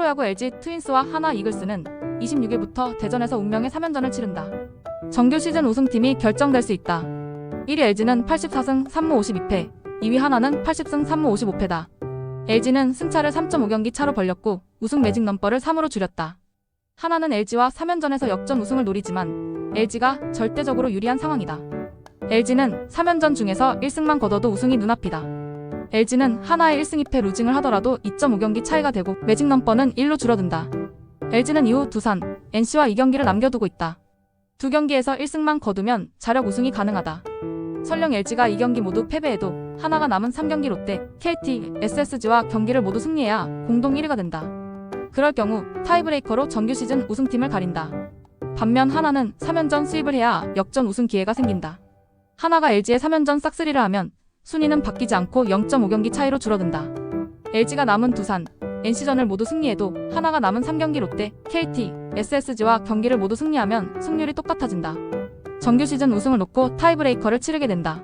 프로야구 LG 트윈스와 하나 이글스는 26일부터 대전에서 운명의 3연전을 치른다. 정규 시즌 우승팀이 결정될 수 있다. 1위 LG는 84승 3무 52패, 2위 하나는 80승 3무 55패다. LG는 승차를 3.5경기 차로 벌렸고 우승 매직 넘버를 3으로 줄였다. 하나는 LG와 3연전에서 역전 우승을 노리지만 LG가 절대적으로 유리한 상황이다. LG는 3연전 중에서 1승만 거둬도 우승이 눈앞이다. LG는 하나의 1승 2패 루징을 하더라도 2.5경기 차이가 되고 매직 넘버는 1로 줄어든다. LG는 이후 두산, NC와 2경기를 남겨두고 있다. 두 경기에서 1승만 거두면 자력 우승이 가능하다. 설령 LG가 2경기 모두 패배해도 하나가 남은 3경기 롯데, KT, SSG와 경기를 모두 승리해야 공동 1위가 된다. 그럴 경우 타이브레이커로 정규 시즌 우승팀을 가린다. 반면 하나는 3연전 수입을 해야 역전 우승 기회가 생긴다. 하나가 LG의 3연전 싹쓸이를 하면 순위는 바뀌지 않고 0.5경기 차이로 줄어든다. LG가 남은 두산, NC전을 모두 승리해도 하나가 남은 3경기 롯데, KT, SSG와 경기를 모두 승리하면 승률이 똑같아진다. 정규 시즌 우승을 놓고 타이브레이커를 치르게 된다.